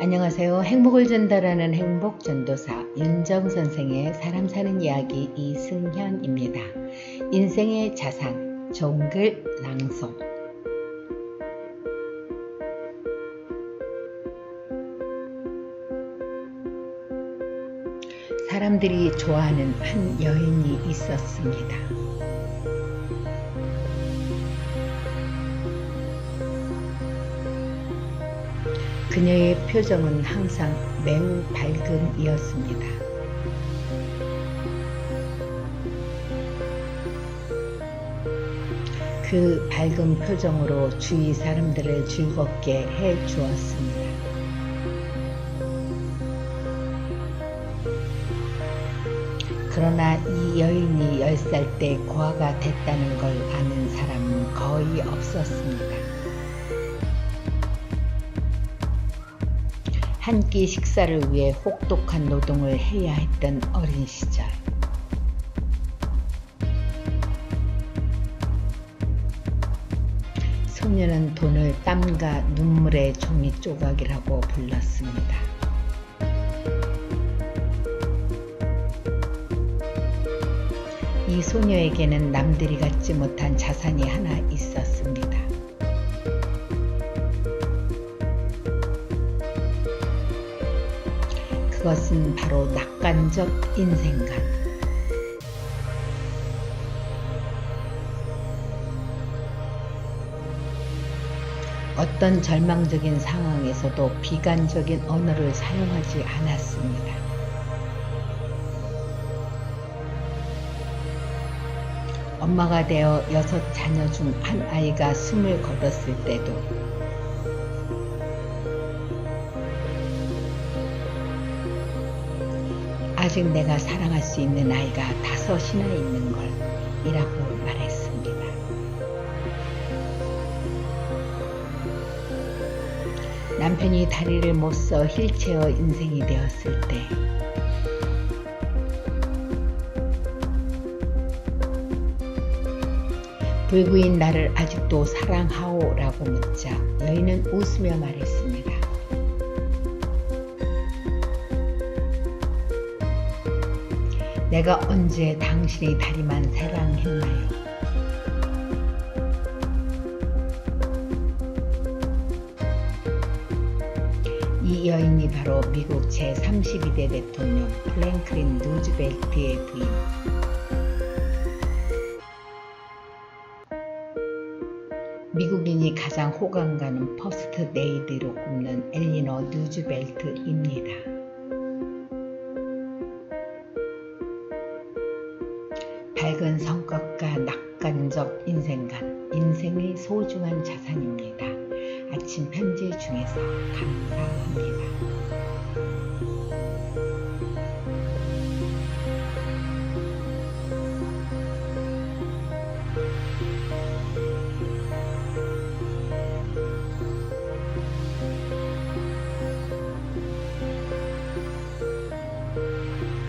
안녕하세요. 행복을 전달하는 행복 전도사 윤정 선생의 사람 사는 이야기 이승현입니다. 인생의 자산, 좋은 글 낭송. 사람들이 좋아하는 한 여인이 있었습니다. 그녀의 표정은 항상 매우 밝음이었습니다. 그 밝은 표정으로 주위 사람들을 즐겁게 해 주었습니다. 그러나 이 여인이 10살 때 고아가 됐다는 걸 아는 사람은 거의 없었습니다. 한 끼 식사를 위해 혹독한 노동을 해야 했던 어린 시절. 소녀는 돈을 땀과 눈물의 종이 조각이라고 불렀습니다. 이 소녀에게는 남들이 갖지 못한 자산이 하나 있었습니다. 그것은 바로 낙관적 인생관. 어떤 절망적인 상황에서도 비관적인 언어를 사용하지 않았습니다. 엄마가 되어 여섯 자녀 중 한 아이가 숨을 거뒀을 때도 아직 내가 사랑할 수 있는 아이가 다섯이나 있는 걸 이라고 말했습니다. 남편이 다리를 못 써 힐체어 인생이 되었을 때 불구인 나를 아직도 사랑하오 라고 묻자 여인은 웃으며 말했습니다. 내가 언제 당신의 다리만 사랑했나요? 이 여인이 바로 미국 제32대 대통령 플랭클린 루즈벨트의 부인 미국인이 가장 호감 가는 퍼스트 레이디로 꼽는 엘리너 루즈벨트입니다. 밝은 성격과 낙관적 인생관, 인생의 소중한 자산입니다. 아침 편지 중에서 감사합니다.